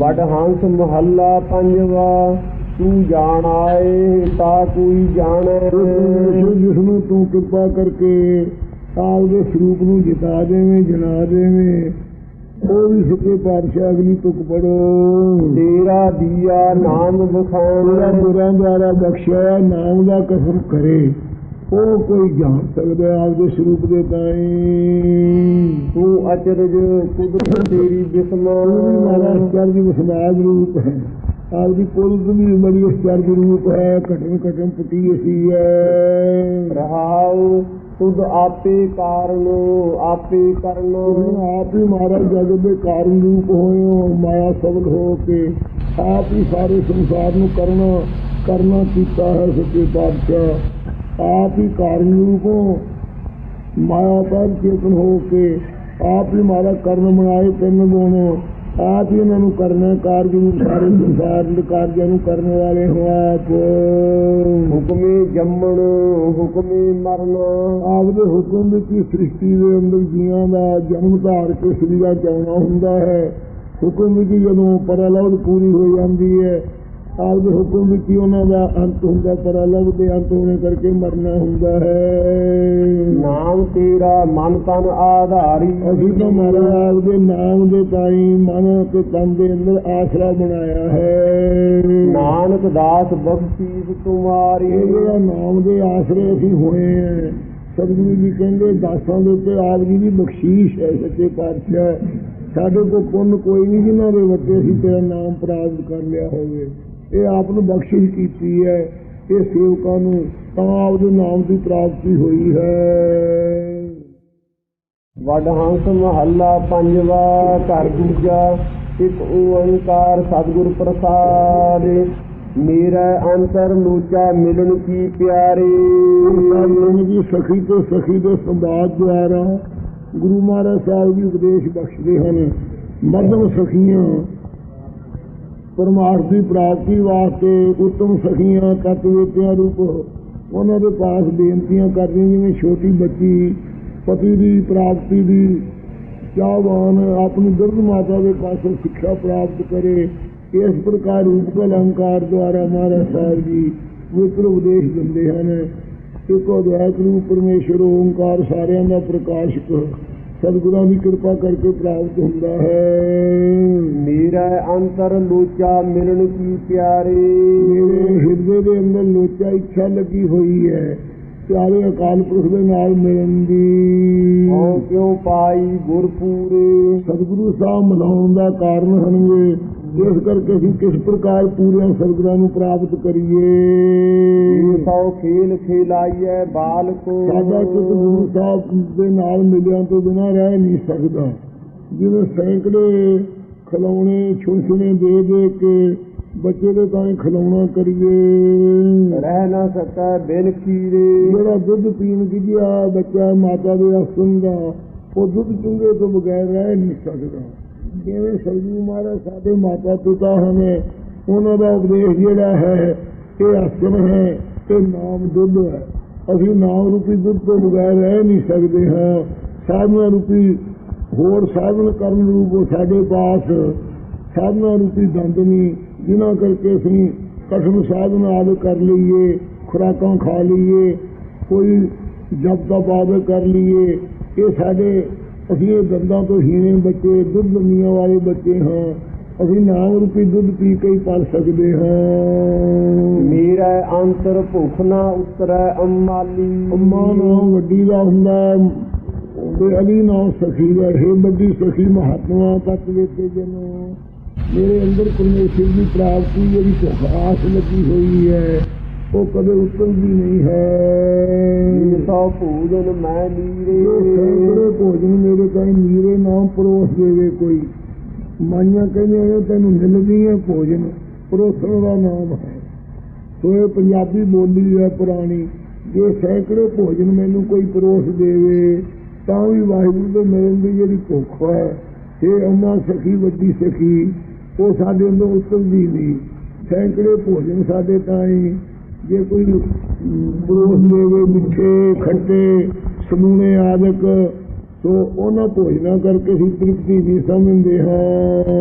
ਵਡ ਹੰਸ ਮਹੱਲਾ ਪੰਜਵਾ ਤੂੰ ਜਾਣ ਆਏ ਤਾ ਕੋਈ ਜਾਣੈ। ਜਿਸ ਨੂੰ ਤੂੰ ਕਿਰਪਾ ਕਰਕੇ ਆਪ ਦੇ ਸਰੂਪ ਨੂੰ ਜਿਤਾ ਦੇਵੇਂ ਜਨਾ ਦੇਵੇਂ ਉਹ ਵੀ ਸੁਖੇ ਪਾਤਸ਼ਾਹ ਅਗਲੀ ਤੁਕ ਪੜੋ ਤੇਰਾ ਦੀਆ ਨਾਮ ਬਖਾਨ ਗੁਰਾਂ ਦੁਆਰਾ ਬਖਸ਼ਿਆ ਨਾਮ ਦਾ ਕਸਮ ਕਰੇ। ਉਹ ਕੋਈ ਜਾਣ ਸਕਦਾ ਹੈ ਆਪ ਦੇ ਸਰੂਪ ਦੇ ਤਾਈ। ਅਚਰਜ ਕੁਦਰਤ ਤੇਰੀ ਬਿਸਮਾਨ ਮਹਾਰਾਜ ਚਰਜ ਵਿਸਮਾਦ ਰੂਪ ਹੈ। ਆਪ ਦੀ ਪੁਰਖ ਵੀ ਬੜੀ ਚਰਜ ਰੂਪ ਹੈ ਘਟਨ ਘਟਨ ਪੁੱਟੀ ਅਸੀ ਹੈ। ਰਹਾਉ ਤੁਧ ਆਪੇ ਕਾਰਨ ਆਪੇ ਕਰਨ ਆਪ ਹੀ ਮਹਾਰਾਜ ਜਗਤ ਦੇ ਕਾਰਨ ਰੂਪ ਹੋਏ ਹੋ ਮਾਇਆ ਸਬਲ ਹੋ ਕੇ ਆਪ ਹੀ ਸਾਰੇ ਸੰਸਾਰ ਨੂੰ ਕਰਨਾ ਕਰਨਾ ਕੀਤਾ ਹੈ ਸੱਚੇ ਪਾਤਸ਼ਾਹ। ਆਪ ਹੀ ਕਾਰਨ ਰੂਪ ਹੋ ਮਾਇਆ ਪਰ ਚੇਤਨ ਹੋ ਕੇ ਆਪ ਹੀ ਮਾਰਾ ਕਰਨ ਬਣਾਏ ਤਿੰਨ ਗੁਣ ਆਪ ਹੀ ਇਹਨਾਂ ਨੂੰ ਕਰਨਾ ਕਾਰਜ ਰੂਪ ਸਾਰੇ ਸੰਸਾਰ ਦੇ ਕਾਰਜਾਂ ਨੂੰ ਕਰਨ ਵਾਲੇ ਹੋ ਆਪ। ਹੁਕਮੇ ਜੰਮਣ ਹੁਕਮੇ ਮਰਨ। ਆਪ ਦੇ ਹੁਕਮ ਵਿੱਚ ਸ੍ਰਿਸ਼ਟੀ ਦੇ ਅੰਦਰ ਜੀਵਾਂ ਦਾ ਜਨਮ ਧਾਰ ਕੇ ਸਰੀਰਾ ਚਾਉਣਾ ਹੁੰਦਾ ਹੈ। ਹੁਕਮ ਵਿੱਚ ਜਦੋਂ ਪਰਲਵ ਪੂਰੀ ਹੋ ਜਾਂਦੀ ਹੈ ਆਪ ਦੇ ਹੁਕਮ ਵਿੱਚ ਹੀ ਉਹਨਾਂ ਦਾ ਅੰਤ ਹੁੰਦਾ ਪਰਲਵ ਦੇ ਅੰਤ ਹੋਣੇ ਕਰਕੇ ਮਰਨਾ ਹੁੰਦਾ ਹੈ। ਨਾਮ ਤੇਰਾ ਮਨ ਤਨ ਆਧਾਰੀ। ਅਸੀਂ ਤਾਂ ਮਹਾਰਾਜ ਦੇ ਨਾਮ ਦੇ ਤਾਈ ਮਨ ਤੇ ਤਨ ਦੇ ਅੰਦਰ ਆਸਰਾ ਬਣਾਇਆ ਹੈ। ਨਾਨਕ ਦਾਸ ਬਖਸ਼ੀਸ ਤੁਮਾਰੀ। ਇਹ ਜਿਹੜਾ ਨਾਮ ਦੇ ਆਸਰੇ ਅਸੀਂ ਹੋਏ ਹੈ ਸਤਿਗੁਰੂ ਜੀ ਕਹਿੰਦੇ ਦਾਸਾਂ ਦੇ ਉੱਤੇ ਆਪ ਜੀ ਦੀ ਬਖਸ਼ੀਸ਼ ਹੈ ਸੱਚੇ ਪਾਤਸ਼ਾਹ। ਸਾਡੇ ਕੋਲ ਪੁੰਨ ਕੋਈ ਨਹੀਂ ਜਿਨ੍ਹਾਂ ਦੇ ਵੱਟੇ ਅਸੀਂ ਤੇਰਾ ਨਾਮ ਪ੍ਰਾਪਤ ਕਰ ਲਿਆ ਹੋਵੇ। ਇਹ ਆਪ ਨੂੰ ਬਖਸ਼ਿਸ਼ ਕੀਤੀ ਹੈ। ਇਹ ਸੇਵਕਾਂ ਨੂੰ ਤਾਂ ਆਪ ਦੇ ਨਾਮ ਦੀ ਪ੍ਰਾਪਤੀ ਹੋਈ ਹੈ। ਵਡ ਹੰਸ ਮਹੱਲਾ ਪੰਜਵਾ ਘਰ ਦੂਜਾ ਇੱਕ ਓੰਕਾਰ ਸਤਿਗੁਰ ਪ੍ਰਸਾਦ। ਮੇਰਾ ਅੰਤਰ ਲੋਚਾ ਮਿਲਣ ਕੀ ਪਿਆਰੇ। ਨਾਮ ਦੀ ਸਖੀ ਤੋਂ ਸਖੀ ਦੇ ਸੰਵਾਦ ਦੁਆਰਾ ਗੁਰੂ ਮਹਾਰਾਜ ਸਾਹਿਬ ਜੀ ਉਪਦੇਸ਼ ਬਖਸ਼ਦੇ ਹਨ। ਮੱਧਮ ਸਖੀਆਂ ਪਰਮਾਰਥ ਦੀ ਪ੍ਰਾਪਤੀ ਵਾਸਤੇ ਉੱਤਮ ਸਖੀਆਂ ਤਤਵੇਤਿਆਂ ਰੂਪ ਉਹਨਾਂ ਦੇ ਪਾਸ ਬੇਨਤੀਆਂ ਕਰਦੀਆਂ ਜਿਵੇਂ ਛੋਟੀ ਬੱਚੀ, ਪਤੀ ਦੀ ਪ੍ਰਾਪਤੀ ਦੀ ਚਾਹਵਾਨ, ਆਪਣੀ ਦੁਰਗ ਮਾਤਾ ਦੇ ਪਾਸੋਂ ਸਿੱਖਿਆ ਪ੍ਰਾਪਤ ਕਰੇ। ਇਸ ਪ੍ਰਕਾਰ ਰੂਪ ਅਲੰਕਾਰ ਦੁਆਰਾ ਮਹਾਰਾਜ ਸਾਹਿਬ ਜੀ ਪਵਿੱਤਰ ਉਪਦੇਸ਼ ਦਿੰਦੇ ਹਨ। ਇੱਕੋ ਅਦਵੈਤ ਰੂਪ ਪਰਮੇਸ਼ਰ, ਓੰਕਾਰ ਸਾਰਿਆਂ ਦਾ ਪ੍ਰਕਾਸ਼ਕ ਸਤਿਗੁਰਾਂ ਦੀ ਕਿਰਪਾ ਕਰਕੇ ਪ੍ਰਾਪਤ ਹੁੰਦਾ ਹੈ। ਮੇਰਾ ਅੰਤਰ ਲੋਚਾ ਮਿਲਣ ਕੀ ਪਿਆਰੇ? ਮੇਰੇ ਹਿਰਦੇ ਦੇ ਅੰਦਰ ਲੋਚਾ ਇੱਛਾ ਲੱਗੀ ਹੋਈ ਹੈ। ਪਿਆਰੇ ਅਕਾਲ ਪੁਰਖ ਦੇ ਨਾਲ ਮਿਲਣ ਦੀ। ਕਿਉ ਪਾਈ ਗੁਰ ਪੂਰੇ ਸਤਿਗੁਰੂ ਸਾਹਿਬ ਮਨਾਉਣ ਦਾ ਕਾਰਨ ਹਨਗੇ ਇਸ ਕਰਕੇ ਅਸੀਂ ਕਿਸ ਪ੍ਰਕਾਰ ਪੂਰਿਆਂ ਸਤਿਗੁਰਾਂ ਨੂੰ ਪ੍ਰਾਪਤ ਕਰੀਏ? ਸੋ ਖੇਲ ਖੇਲਾਈਐ ਬਾਲ ਕੋ। ਸਾਡਾ ਚਿੱਤ ਗੁਰੂ ਸਾਹਿਬ ਦੇ ਨਾਲ ਮਿਲਿਆਂ ਤੋਂ ਬਿਨਾਂ ਰਹਿ ਨਹੀਂ ਸਕਦਾ। ਜਿਵੇਂ ਸੈਂਕੜੇ ਖਿਲੌਣੇ ਛੁਣਛੁਣੇ ਦੇ ਦੇ ਕੇ ਬੱਚੇ ਦੇ ਤਾਂ ਖਿਲੌਣਾ ਕਰੀਏ। ਰਹਿ ਨਾ ਸਕੈ ਬਿਨ ਕੀਰੇ। ਜਿਹੜਾ ਦੁੱਧ ਪੀਣ ਗਿਆ ਬੱਚਾ ਮਾਤਾ ਦੇ ਆਸਨ ਦਾ ਉਹ ਦੁੱਧ ਚੁੰਗੇ ਤੋਂ ਬਗੈਰ ਰਹਿ ਨਹੀਂ ਸਕਦਾ। ਜਿਵੇਂ ਸਤਿਗੁਰੂ ਮਹਾਰਾਜ ਸਾਡੇ ਮਾਤਾ ਪਿਤਾ ਹਨ, ਉਹਨਾਂ ਦਾ ਉਪਦੇਸ਼ ਜਿਹੜਾ ਹੈ, ਇਹ ਆਸਨ ਹੈ, ਇਹ ਨਾਮ ਦੁੱਧ ਹੈ। ਅਸੀਂ ਨਾਮ ਰੂਪੀ ਦੁੱਧ ਤੋਂ ਬਗੈਰ ਰਹਿ ਨਹੀਂ ਸਕਦੇ ਹਾਂ। ਸਾਧਨਾ ਰੂਪੀ ਹੋਰ ਸਾਧਨ ਕਰਨ ਰੂਪ ਸਾਡੇ ਪਾਸ ਸਾਧਨਾ ਰੂਪੀ ਦੰਦ ਨਹੀਂ, ਜਿਨ੍ਹਾਂ ਕਰਕੇ ਅਸੀਂ ਕਠਨ ਸਾਧਨ ਆਦਿ ਕਰ ਲਈਏ, ਖੁਰਾਕਾਂ ਖਾ ਲਈਏ, ਕੋਈ ਜਪ ਦਾ ਪਾਵੇ ਕਰ ਲਈਏ, ਇਹ ਸਾਡੇ ਅਸੀਂ ਇਹ ਦੰਦਾਂ ਤੋਂ ਹੀਣੇ ਬੱਚੇ ਦੁੱਧ ਦੁਨੀਆਂ ਵਾਲੇ ਬੱਚੇ ਹਾਂ। ਅਸੀਂ ਨਾਮ ਰੂਪੀ ਦੁੱਧ ਪੀ ਕੇ ਹੀ ਪਲ ਸਕਦੇ ਹਾਂ। ਮੇਰਾ ਅੰਤਰ ਭੁਖ ਨਾ ਉਤਰੈ ਅੰਮਾਲੀ ਅੰਮਾ ਨਾਮ ਵੱਡੀ ਦਾ ਹੁੰਦਾ ਤੇ ਅਲੀ ਨਾਮ ਸਖੀ ਦਾ। ਹੈ ਵੱਡੀ ਸਖੀ ਮਹਾਤਮਾ ਤਤ ਵੇਤੇ ਜਨੋ। ਮੇਰੇ ਅੰਦਰ ਪਰਮੇਸ਼ਰ ਦੀ ਪ੍ਰਾਪਤੀ ਜਿਹੜੀ ਆਸ ਲੱਗੀ ਹੋਈ ਹੈ। ਉਹ ਕਦੇ ਉਤਰਦੀ ਨਹੀਂ ਹੈ। ਸੋ ਭੂਜਨ ਮੈਂ ਨੀਰੇ। ਸੈਂਕੜੇ ਭੋਜਨ ਮੇਰੇ ਤਾਈ ਨੀਰੇ ਨਾਮ ਪਰੋਸ ਦੇਵੇ ਕੋਈ। ਮਾਈਆਂ ਕਹਿੰਦੇ ਤੈਨੂੰ ਮਿਲਦੀ ਹੈ ਭੋਜਨ ਪਰੋਸਣ ਦਾ ਨਾਮ ਹੈ। ਸੋ ਇਹ ਪੰਜਾਬੀ ਬੋਲੀ ਹੈ ਪੁਰਾਣੀ। ਜੇ ਸੈਂਕੜੇ ਭੋਜਨ ਮੈਨੂੰ ਕੋਈ ਪਰੋਸ ਦੇਵੇ ਤਾਂ ਵੀ ਵਾਹਿਗੁਰੂ ਦੇ ਮਿਲਣ ਦੀ ਜਿਹੜੀ ਭੁੱਖ ਹੈ ਇਹ ਅੰਮਾ ਸਖੀ ਵੱਡੀ ਸਖੀ ਉਹ ਸਾਡੇ ਅੰਦਰ ਉਤਰਦੀ ਨਹੀਂ। ਸੈਂਕੜੇ ਭੋਜਨ ਸਾਡੇ ਤਾਈ ਜੇ ਕੋਈ ਅਮ, ਪਰੋਸ ਦੇਵੇ ਮਿੱਠੇ ਖੱਟੇ ਸਮੂਨੇ ਆਦਿਕ ਸੋ ਉਹਨਾਂ ਭੋਜਨਾਂ ਕਰਕੇ ਹੀ ਤ੍ਰਿਪਤੀ ਨਹੀਂ ਸਮਝਦੇ ਹਾਂ।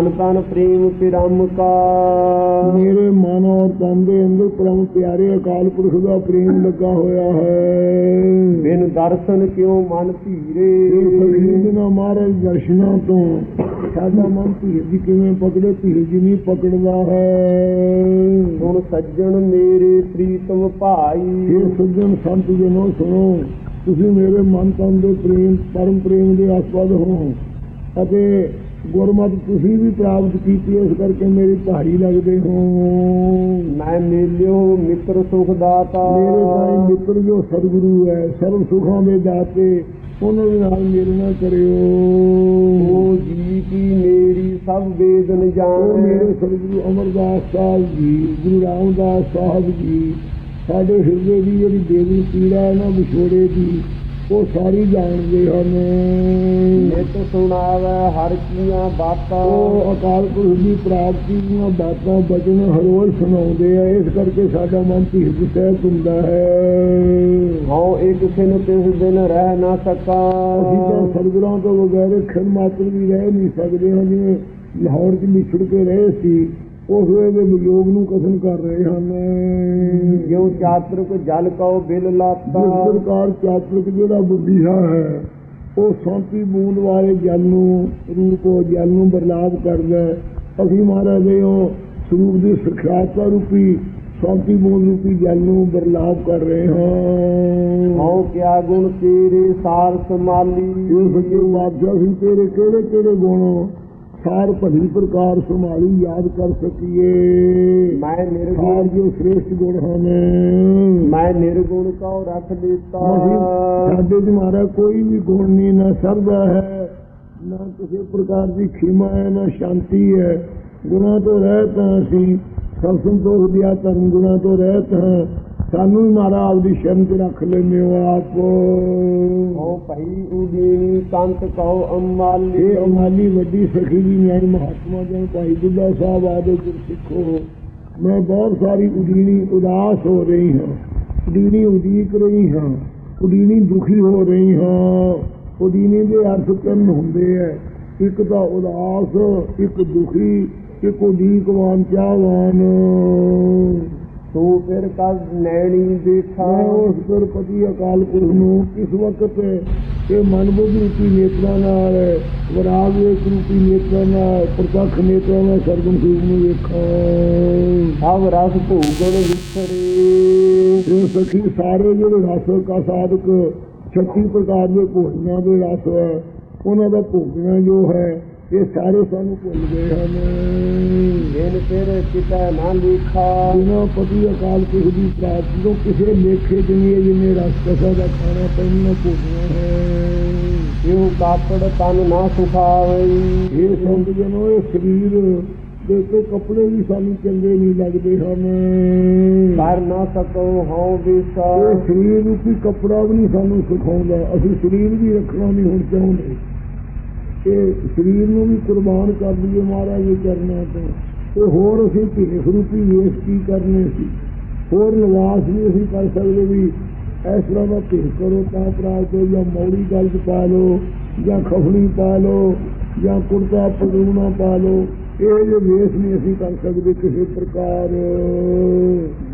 ਮਨ ਤਨ ਪ੍ਰੇਮ ਪਿਰਮ ਕਾ। ਮੇਰੇ ਮਨ ਔਰ ਤਨ ਦੇ ਅੰਦਰ ਪ੍ਰਮ ਪਿਆਰੇ ਅਕਾਲ ਪੁਰਖ ਦਾ ਪ੍ਰੇਮ ਲੱਗਾ ਹੋਇਆ ਹੈ। ਬਿਨ ਦਰਸ਼ਨ ਕਿਉ ਮਨ ਧੀਰੇ? ਸਰੀਰ ਨਾ ਮਹਾਰਾਜ ਦਰਸ਼ਨਾਂ ਤੋਂ ਸਾਡਾ ਮਨ ਧੀਰ ਜੀ ਕਿਵੇਂ ਪਕੜੇ ਧੀਰ ਜੀ ਨਹੀਂ ਪਕੜਦਾ ਹੈ। ਹੁਣ ਸੱਜਣ ਮੇਰੇ ਪ੍ਰੀਤਮ ਭਾਈ। ਇਹ ਸੱਜਣ ਸੰਤ ਜਨੋ ਸੁਣੋ ਤੁਸੀਂ ਮੇਰੇ ਮਨ ਤਨ ਦੇ ਪ੍ਰੇਮ ਪਰਮ ਪ੍ਰੇਮ ਦੇ ਆਸਪਦ ਹੋ। ਅਤੇ ਗੁਰਮਤਿ ਤੁਸੀਂ ਵੀ ਪ੍ਰਾਪਤ ਕੀਤੀ ਇਸ ਕਰਕੇ ਮੇਰੀ ਭਾਰੀ ਲੱਗਦੇ ਹੋ। ਮੈਂ ਮਿਲਿਓ ਮਿੱਤਰ ਸੁਖ ਦਾਤਾ ਮੇਰੇ ਭਾਈ ਮਿੱਤਰ ਜੋ ਸਤਿਗੁਰੂ ਹੈ ਸਰਵ ਸੁਖਾਂ ਦੇ ਦਾਤੇ ਉਹਨਾਂ ਦੇ ਨਾਲ ਮੇਰੇ ਨਾਲ ਕਰਿਓ। ਉਹ ਜੀ ਕੀ ਮੇਰੀ ਸਭ ਵੇਦਨ ਜਾਣੇ। ਮੇਰੇ ਸਤਿਗੁਰੂ ਅਮਰਦਾਸ ਸਾਹਿਬ ਜੀ ਗੁਰੂ ਰਾਮਦਾਸ ਸਾਹਿਬ ਜੀ ਸਾਡੇ ਹਿਰਦੇ ਦੀ ਜਿਹੜੀ ਬੇਦੀ ਪੀੜਾ ਹੈ ਨਾ ਵਿਛੋੜੇ ਦੀ ਉਹ ਸਾਰੀ ਜਾਣਦੇ ਹਨ। ਨਿਤ ਸੁਣਾਵੇ ਹਰ ਕੀਆਂ ਬਾਤਾਂ। ਉਹ ਅਕਾਲ ਪੁਰਖ ਦੀ ਪ੍ਰਾਪਤੀ ਦੀਆਂ ਬਾਤਾਂ ਬਚਨ ਹਰ ਰੋਜ਼ ਸੁਣਾਉਂਦੇ ਆ। ਇਸ ਕਰਕੇ ਸਾਡਾ ਮਨ ਧੀਰ ਸਹਿਤ ਹੁੰਦਾ ਹੈ। ਹਉ ਇੱਕ ਖਿਨ ਤਿਸ ਦਿਨ ਰਹਿ ਨਾ ਅਸੀਂ ਤਾਂ ਸਕਾਂ ਸਰਗੁਰਾਂ ਤੋਂ ਬਗੈਰ ਖਿਰ ਮਾਤਰ ਵੀ ਰਹਿ ਨਹੀਂ ਸਕਦੇ। ਹਾਂ ਜਿਵੇਂ ਲਾਹੌਰ 'ਚ ਵਿਛੜ ਕੇ ਰਹੇ ਸੀ। ਉਸ ਵੇਲੇ ਵਿਯੋਗ ਨੂੰ ਕਥਨ ਕਰ ਰਹੇ ਹਨ। ਜਿਉ ਚਾਤਰਕ ਜਲ ਕਉ ਬਿਲ ਲਾਤਾ। ਪ੍ਰਕਾਰ ਚਾਤਰਿਕ ਜਿਹੜਾ ਬੁੱਧੀਆ ਹੈ ਉਹ ਸ਼ਾਂਤੀ ਬੂੰਦ ਵਾਲੇ ਜਲ ਨੂੰ ਰੂਪ ਉਹ ਜਲ ਨੂੰ ਬਰਲਾਪ ਕਰਦਾ। ਅਸੀਂ ਮਹਾਰਾਜ ਦੇ ਉਹ ਸਰੂਪ ਦੀ ਸਿਖਿਆਤਾ ਰੂਪੀ ਸ਼ਾਂਤੀ ਬੂੰਦ ਰੂਪੀ ਜਲ ਨੂੰ ਬਰਲਾਪ ਕਰ ਰਹੇ ਹਾਂ। ਹਉ ਕਿਆ ਗੁਣ ਤੇਰੇ ਸਾਰ ਸਮਾਲੀ ਇਹ ਸੱਚੇ ਬਾਦਸ਼ਾਹ ਸੀ ਤੇਰੇ ਕਿਹੜੇ ਕਿਹੜੇ ਗੁਣ? ਸਾਰ ਭਲੀ ਪ੍ਰਕਾਰ ਸੰਭਾਲੀ ਯਾਦ ਕਰ ਸਕੀਏ। ਮੈਂ ਨਿਰਗੁਣ ਜੋ ਸ੍ਰੇਸ਼ਟ ਗੁਣ ਹਨ। ਮੈਂ ਨਿਰਗੁਣ ਕਉ ਰੱਖ ਦਿੱਤਾ। ਸਾਡੇ ਮਾਰਾ ਕੋਈ ਵੀ ਗੁਣ ਨਹੀਂ ਨਾ ਸਰਦਾ ਹੈ ਨਾ ਕਿਸੇ ਪ੍ਰਕਾਰ ਦੀ ਖਿਮਾ ਹੈ ਨਾ ਸ਼ਾਂਤੀ ਹੈ। ਗੁਣਾ ਤੋਂ ਰਹਿਤ ਹਾਂ ਅਸੀਂ ਸਭ ਸੰਤੋਖ ਦਿਆ ਧਰਮ ਗੁਣਾ ਤੋਂ ਰਹਿਤ ਹਾਂ। ਸਾਨੂੰ ਵੀ ਮਾਰਾ ਆਪਦੀ ਸ਼ਰਨ ਤੇ ਰੱਖ ਲੈਂਦੇ ਹੋ ਆਪ। ਹਉ ਭਈ ਉਡੀਨੀ ਕੰਤ ਕਉ ਅੰਮਾਲੀ ਅਮਾਲੀ ਵੱਡੀ ਸਖੀ ਜੀ ਨਿਆਈ ਮਹਾਤਮਾ ਜਨ ਭਾਈ ਬੁੱਢਾ ਸਾਹਿਬ ਆਦੇ ਗੁਰ ਸਿੱਖੋ ਮੈਂ ਬਹੁਤ ਸਾਰੀ ਉਡੀਣੀ ਉਦਾਸ ਹੋ ਰਹੀ ਹਾਂ। ਉਡੀਣੀ ਉਡੀਕ ਰਹੀ ਹਾਂ। ਉਡੀਣੀ ਦੁਖੀ ਹੋ ਰਹੀ ਹਾਂ। ਉਡੀਣੀ ਦੇ ਅਰਥ ਤਿੰਨ ਹੁੰਦੇ ਐ। ਇੱਕ ਤਾਂ ਉਦਾਸ ਇੱਕ ਦੁਖੀ ਇੱਕ ਉਡੀਕਵਾਨ ਚਾਹਵਾਨ। ਤੂੰ ਫਿਰ ਕਦ ਨੈਣੀ ਦੇਖਾ ਉਸ ਗੁਰਪਤੀ ਅਕਾਲ ਪੁਰਖ ਨੂੰ ਕਿਸ ਵਕਤ ਇਹ ਮਨ ਬੁੱਧ ਨੇਤਰਾਂ ਨਾਲ ਵਿਰਾਗ ਵੇਖ ਰੂਪੀ ਨੇਤਰਾਂ ਨਾਲ ਪ੍ਰਤੱਖ ਨੇਤਰਾਂ ਨਾਲ ਸਰਗੁਣ ਸਰੂਪ ਨੂੰ ਵੇਖਾਂ। ਸਭ ਰਸ ਭੋਗਣ ਵਿਛੜੇ ਇਹ ਸਖੀ ਸਾਰੇ ਜਿਹੜੇ ਰਸ ਕਾ ਸਾਧਕ 36 ਪ੍ਰਕਾਰ ਦੇ ਭੋਜਨਾਂ ਦੇ ਰਸ ਹੈ ਉਹਨਾਂ ਦਾ ਭੋਗਣਾ ਜੋ ਹੈ ਇਹ ਸਾਰੇ ਸਾਨੂੰ ਭੁੱਲ ਗਏ ਹਨ। ਜਿਨ ਫਿਰ ਕਿਤੈ ਨਾ ਲਿਖਾ ਬਿਨਾਂ ਪਤੀ ਅਕਾਲ ਪੁਰਖ ਦੀ ਪ੍ਰਾਪਤੀ ਤੋਂ ਕਿਸੇ ਲੇਖੇ ਦੁਨੀਏ ਜਿਨੇ ਰਸ ਕਸਾ ਦਾ ਖਾਣਾ ਪੈਣਾ ਭੋਗਣਾ ਹੈ। ਕਿਉ ਕਾਪੜ ਤਨ ਨਾ ਸੁਖਾਵਈ ਇਹ ਸੰਤ ਜਨੋ ਇਹ ਸਰੀਰ ਦੇ ਕੇ ਕੱਪੜੇ ਵੀ ਸਾਨੂੰ ਚੰਗੇ ਨਹੀਂ ਲੱਗਦੇ ਹਨ। ਕਰ ਨਾ ਸਕੋ ਹਉ ਵਿਸਾ ਇਹ ਸਰੀਰ ਰੂਪੀ ਕੱਪੜਾ ਵੀ ਨਹੀਂ ਸਾਨੂੰ ਸਿਖਾਉਂਦਾ। ਅਸੀਂ ਸਰੀਰ ਵੀ ਰੱਖਣਾ ਨਹੀਂ ਹੁਣ ਚਾਹੁੰਦੇ। ਇਹ ਸਰੀਰ ਨੂੰ ਵੀ ਕੁਰਬਾਨ ਕਰ ਦਈਏ ਮਹਾਰਾਜ ਦੇ ਚਰਨਾਂ ਤੋਂ। ਤੇ ਹੋਰ ਅਸੀਂ ਭੇਖ ਰੂਪੀ ਵੇਸ਼ ਕੀ ਕਰਨੇ ਸੀ? ਹੋਰ ਨਿਵਾਸ ਵੀ ਅਸੀਂ ਕਰ ਸਕਦੇ ਵੀ ਇਸ ਤਰ੍ਹਾਂ ਦਾ ਭੇਖ ਕਰੋ ਤਾਂ ਪ੍ਰਾਪਤ ਹੋ ਜਾਂ ਮੌੜੀ ਗੱਲ ਪਾ ਲਓ, ਜਾਂ ਖਫਣੀ ਪਾ ਲਓ, ਜਾਂ ਕੁੜਤਾ ਪਗੂਣਾ ਪਾ ਲਓ। ਇਹ ਜੇ ਵੇਸ਼ ਨਹੀਂ ਅਸੀਂ ਕਰ ਸਕਦੇ ਕਿਸੇ ਪ੍ਰਕਾਰ।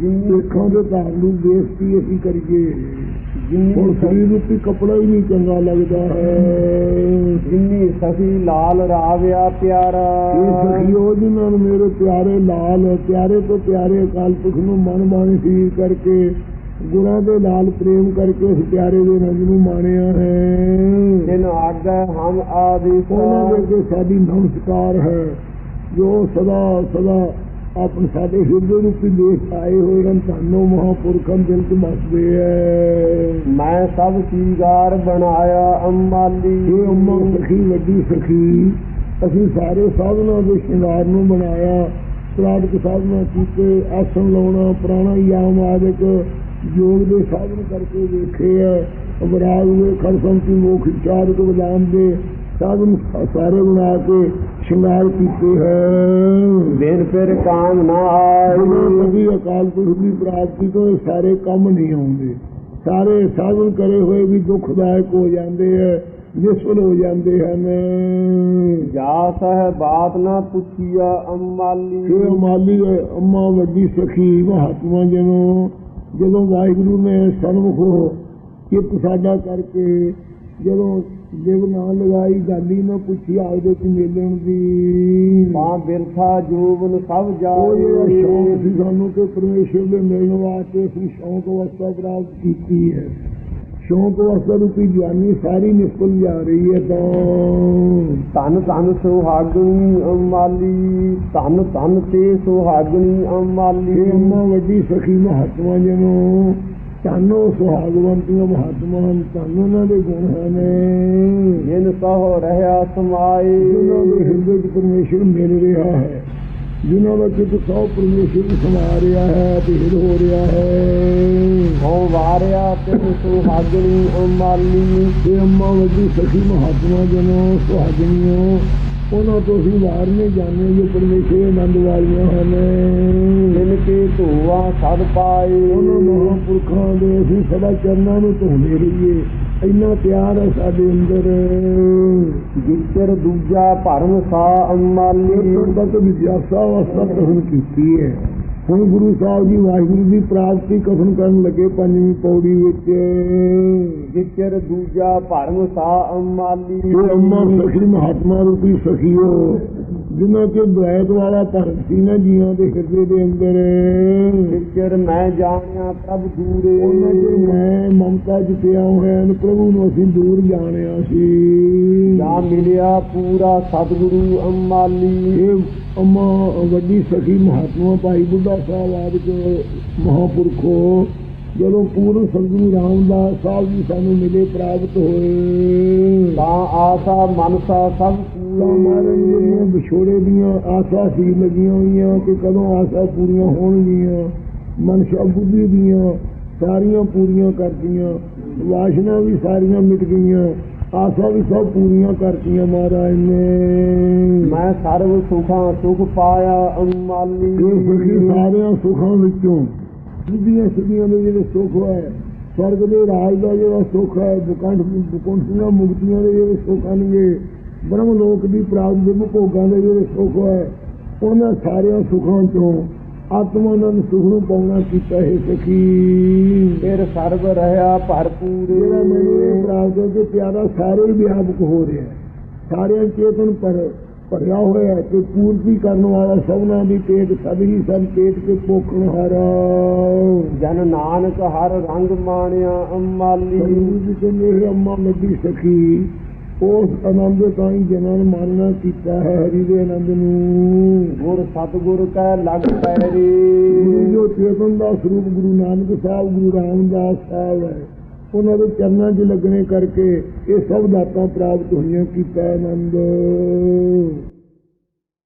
ਜਿੰਨੀ ਅੱਖਾਂ ਦੇ ਧਾਰ ਨੂੰ ਬੇਇੱਜ਼ਤੀ ਅਸੀਂ ਕਰੀਏ? ਹੁਣ ਸਰੀਰ ਰੂਪੀ ਕੱਪੜਾ ਹੀ ਨਹੀਂ ਚੰਗਾ ਲੱਗਦਾ। ਹੈ ਜਿਨੀ ਸਖੀ ਲਾਲ ਰਾਵਿਆ ਪਿਆਰਾ। ਇਹ ਸਖੀਓ ਜਿਨ੍ਹਾਂ ਨੂੰ ਮੇਰੇ ਪਿਆਰੇ ਲਾਲ ਪਿਆਰੇ ਤੋਂ ਪਿਆਰੇ ਅਕਾਲ ਪੁਰਖ ਨੂੰ ਮਨ ਮਾਣੇ ਸੀ ਕਰਕੇ ਗੁਰਾਂ ਦੇ ਲਾਲ ਪ੍ਰੇਮ ਕਰਕੇ ਉਸ ਪਿਆਰੇ ਦੇ ਰੰਗ ਨੂੰ ਮਾਣਿਆ ਹੈ। ਜਿਨ ਆਗੈ ਹਮ ਆਦੇਸ਼ ਉਹਨਾਂ ਦੇ ਸਾਡੀ ਨਮਸਕਾਰ ਹੈ। ਜੋ ਸਦਾ ਸਦਾ ਆਪਣੇ ਸਾਡੇ ਹਿਰਦੇ ਰੂਪੀ ਦੇਸ਼ ਆਏ ਹੋਏ ਹਨ ਧੰਨੋ ਮਹਾਪੁਰਖਾਂ ਦਿਲ ਚ ਮਸਦੇ ਹੈ ਮੈਂ ਸਭ ਸੀਗਾਰ ਬਣਾਇਆ ਅੰਮਾਲੀ ਇਹ ਅੰਮਾ ਸਖੀ ਵੱਡੀ ਸਖੀ ਅਸੀਂ ਸਾਰੇ ਸਾਧਨਾਂ ਦੇ ਸ਼ਿੰਗਾਰ ਨੂੰ ਬਣਾਇਆ ਪ੍ਰਾਟਕ ਸਾਧਨਾ ਕੀਤੇ ਆਸਣ ਲਾਉਣਾ ਪ੍ਰਾਣਾਯਾਮ ਆਦਿਕ ਯੋਗ ਦੇ ਸਾਧਨ ਕਰਕੇ ਵੇਖੇ ਆ ਅਬਰਾਗ ਵੇ ਖਰਸੰਤੀ ਮੋਖ ਚਾਰਕ ਬਦਾਮ ਦੇ ਸਾਧਨ ਸਾਰੇ ਬਣਾ ਕੇ ਸ਼ਿੰਗਾਰ ਕੀਤੇ ਹੈ ਦਿਨ ਫਿਰ ਕਾਮ ਨਾ ਆਈ ਕਦੀ ਅਕਾਲ ਪੁਰਖ ਦੀ ਪ੍ਰਾਪਤੀ ਤੋਂ ਸਾਰੇ ਕੰਮ ਨਹੀਂ ਆਉਂਦੇ। ਸਾਰੇ ਸਾਧਨ ਕਰੇ ਹੋਏ ਵੀ ਦੁਖਦਾਇਕ ਹੋ ਜਾਂਦੇ ਹੈ ਨਿਸਫਲ ਹੋ ਜਾਂਦੇ ਹਨ। ਜਾ ਸਹਿ ਬਾਤ ਨਾ ਪੁੱਛੀਆ ਅੰਮਾਲੀ ਇਹ ਮਾਲੀ ਹੈ, ਅੰਮਾ ਵੱਡੀ ਸਖੀ ਮਹਾਤਮਾ ਜਨੋ ਜਦੋਂ ਵਾਹਿਗੁਰੂ ਨੇ ਸਨਮੁਖੋ ਚਿੱਤ ਸਾਡਾ ਕਰਕੇ ਜਦੋਂ ਜਿਵ ਨਾ ਲਗਾਈ ਗਾਲੀ ਨਾ ਪੁੱਛੀ ਆਪਦੇ ਚ ਮਿਲਣ ਦੀ। ਮਾਂ ਬਿਰਥਾ ਜੋਬਨ ਸਭ ਜਾਏ। ਸ਼ੌਂਕ ਸੀ ਸਾਨੂੰ ਤੇ ਪਰਮੇਸ਼ਰ ਦੇ ਮਿਲਣ ਵਾਸਤੇ ਅਸੀਂ ਸ਼ੌਂਕ ਅਵਸਥਾ ਪ੍ਰਾਪਤ ਕੀਤੀ ਹੈ। ਸ਼ੌਂਕ ਅਵਸਥਾ ਰੂਪੀ ਜਵਾਨੀ ਸਾਰੀ ਨਿਕਲ ਜਾ ਰਹੀ ਹੈ ਤਾਂ। ਧਨ ਧਨ ਸੁਹਾਗਣੀ ਅੰਮਾਲੀ ਧਨ ਧਨ ਤੇ ਸੁਹਾਗਣੀ ਅੰਮਾਲੀ ਇਹ ਅੰਮਾ ਵੱਡੀ ਸਖੀ ਮਹਾਤਮਾ ਜਨੋ। ਧੰਨੋ ਸੁਹਾਗਵੰਤੀਆਂ ਮਹਾਤਮਾ ਹਨ ਧੰਨ ਉਹਨਾਂ ਦੇ ਗੁਣ ਹਨ ਜਿਨ ਸਹੁ ਰਹਿਆ ਸਮਾਏ। ਜਿਨ੍ਹਾਂ ਦੇ ਹਿਰਦੇ 'ਚ ਪਰਮੇਸ਼ਰ ਮਿਲ ਰਿਹਾ ਹੈ ਜਿਨ੍ਹਾਂ ਦਾ ਚਿੱਤ ਸਭ ਪਰਮੇਸ਼ਰ ਨੂੰ ਸਮਾ ਰਿਹਾ ਹੈ ਤੇ ਹਿਰ ਹੋ ਰਿਹਾ ਹੈ। ਹਉ ਵਾਰਿਆ ਤਿਨ ਸੁਹਾਗਣੀ ਅੰਮਾਲੀ ਇਹ ਅੰਮਾ ਵੱਡੀ ਸਖੀ ਮਹਾਤਮਾ ਜਨੋ ਸੁਹਾਗਣੀਓ ਉਹਨਾਂ ਤੋਂ ਅਸੀਂ ਵਾਰ ਨਹੀਂ ਜਾਣੇ ਜੋ ਪਰਮੇਸ਼ਰ ਆਨੰਦ ਵਾਲੀਆਂ ਹਨ। ਜਿਨ ਕੇ ਧੋਆ ਸਦ ਪਾਏ। ਉਹਨਾਂ ਮਹਾਂਪੁਰਖਾਂ ਦੇ ਅਸੀਂ ਸਦਾ ਚਰਨਾਂ ਨੂੰ ਧੋਂਦੇ ਰਹੀਏ। ਇੰਨਾ ਪਿਆਰ ਹੈ ਸਾਡੇ ਅੰਦਰ। ਜਿਚਰ ਦੂਜਾ ਭਰਮ ਸਾ ਅੰਮਾਲੀ। ਤੱਕ ਵਿਦਿਆਸਾ ਅਵਸਥਾ ਕਥਨ ਕੀਤੀ ਹੈ। ਹੁਣ ਗੁਰੂ ਸਾਹਿਬ ਜੀ ਵਾਹਿਗੁਰੂ ਦੀ ਪ੍ਰਾਪਤੀ ਕਥਨ ਕਰਨ ਲੱਗੇ ਪੰਜਵੀਂ ਪੌੜੀ ਵਿੱਚ। ਜਿਚਰ ਦੂਜਾ ਭਰਮ ਸਾ ਅੰਮਾਲੀ। ਇਹ ਅੰਮਾ ਸਖੀ, ਮਹਾਤਮਾ ਰੂਪੀ ਸਖੀਓ। ਜਿਨ੍ਹਾਂ ਕੇ ਦ્વੈਤ ਵਾਲਾ ਭਰਤ ਸੀ ਨਾ ਜੀਆਂ ਦੇ ਹਿਰਦੇ ਦੇ ਅੰਦਰ। ਜਿਚਰ ਮੈਂ ਜਾਣਿਆ ਪ੍ਰਭ ਦੂਰੇ। ਉਹਨਾਂ ਦੇ ਮੈਂ ਮਮਤਾ ਪਿਆ ਹੋਇਆ ਨੂੰ ਪ੍ਰਭੂ ਨੂੰ ਅਸੀਂ ਦੂਰ ਜਾਣਿਆ ਸੀ। ਜਾ ਮਿਲਿਆ ਪੂਰਾ ਸਤਿਗੁਰੂ ਅੰਮਾਲੀ ਇਹ ਅੰਮਾ ਵੱਡੀ ਸਖੀ ਮਹਾਤਮਾ ਭਾਈ ਬੁੱਢਾ ਸਾਹਿਬ ਆਦਿਕ ਮਹਾਪੁਰਖੋ ਜਦੋਂ ਪੂਰਨ ਸਤਿਗੁਰੂ ਰਾਮਦਾਸ ਸਾਹਿਬ ਜੀ ਸਾਨੂੰ ਮਿਲੇ ਪ੍ਰਾਪਤ ਹੋਏ। ਤਾਂ ਆਸਾ ਮਨਸਾ ਸਭ ਮਾਰਨ ਜਿਹੜੀਆਂ ਵਿਛੋੜੇ ਦੀਆਂ ਆਸਾ ਸੀ ਲੱਗੀਆਂ ਹੋਈਆਂ ਕਿ ਕਦੋਂ ਆਸਾ ਪੂਰੀਆਂ ਹੋਣਗੀਆਂ। ਮਨਸ਼ਾ ਬੁੱਧੀ ਦੀਆਂ ਸਾਰੀਆਂ ਪੂਰੀਆਂ ਕਰਤੀਆਂ। ਵਾਸ਼ਨਾ ਵੀ ਸਾਰੀਆਂ ਮਿਟ ਗਈਆਂ। ਆਸਾ ਵੀ ਸਭ ਪੂਰੀਆਂ ਕਰਤੀਆਂ ਮਹਾਰਾਜ ਨੇ। ਮੈਂ ਸਰਬ ਸੁਖਾਂ ਸੁਖ ਪਾਇਆ ਅੰਮਾਲੀ ਇਹ ਸਖੀ ਸਾਰਿਆਂ ਸੁੱਖਾਂ ਵਿੱਚੋਂ ਸਿੱਧੀਆਂ ਸਿੱਧੀਆਂ ਦੇ ਜਿਹੜੇ ਸੁੱਖ ਹੈ ਸਵਰਗ ਦੇ ਰਾਜ ਦਾ ਜਿਹੜਾ ਸੁੱਖ ਹੈ ਬੁਕੰਠ ਬੁਕੰਠੀਆਂ ਮੁਕਤੀਆਂ ਦੇ ਜਿਹੜੇ ਸੁੱਖ ਹਨਗੇ ਬ੍ਰਹਮ ਲੋਕ ਦੀ ਪ੍ਰਾਪਤੀ ਦੇ ਭੋਗਾਂ ਦੇ ਜਿਹੜੇ ਸੁੱਖ ਹੈ ਉਹਨਾਂ ਸਾਰਿਆਂ ਸੁੱਖਾਂ ਚੋਂ ਆਤਮਾਨੰਦ ਸੁਖ ਨੂੰ ਪਾਉਣਾ ਕੀਤਾ ਹੈ ਸਖੀ। ਫਿਰ ਸਰਬ ਰਹਾ ਭਰਪੂਰ। ਜਿਹੜਾ ਮੈਨੂੰ ਪ੍ਰਾਪਤ ਹੋ ਕੇ ਪਿਆਰਾ ਸਾਰੇ ਹੀ ਵਿਆਪਕ ਹੋ ਰਿਹਾ ਸਾਰਿਆਂ ਚੇਤਨ ਪਰ ਭਰਿਆ ਹੋਇਆ ਤੇ ਪੂਰਤੀ ਕਰਨ ਵਾਲਾ ਸਭਨਾਂ ਦੀ ਪੇਟ ਸਭ ਸਭ ਪੇਟ ਕੇ ਪੋਖਣ ਹਾਰਾ। ਜਨ ਨਾਨਕ ਹਰ ਰੰਗ ਮਾਣਿਆ ਅੰਮਾਲੀ। ਜੀ ਕਹਿੰਦੇ ਇਹ ਅੰਮਾ ਵੱਡੀ ਸਖੀ। ਉਸ ਆਨੰਦ ਤਾਂ ਹੀ ਜਨਾਂ ਮਾਨਣਾ ਕੀਤਾ ਹੈ ਹਰੀ ਦੇ ਆਨੰਦ ਨੂੰ। ਗੁਰ ਸਤਗੁਰ ਕੈ ਲਗ ਪੈਰੀ। ਜੋ ਚੇਤਨ ਦਾ ਸਰੂਪ ਗੁਰੂ ਨਾਨਕ ਸਾਹਿਬ ਗੁਰੂ ਰਾਮਦਾਸ ਸਾਹਿਬ ਹੈ। ਉਹਨਾਂ ਦੇ ਚਰਨਾਂ 'ਚ ਲੱਗਣੇ ਕਰਕੇ ਇਹ ਸਭ ਦਾਤਾਂ ਪ੍ਰਾਪਤ ਹੋਈਆਂ ਕੀਤਾ ਆਨੰਦ।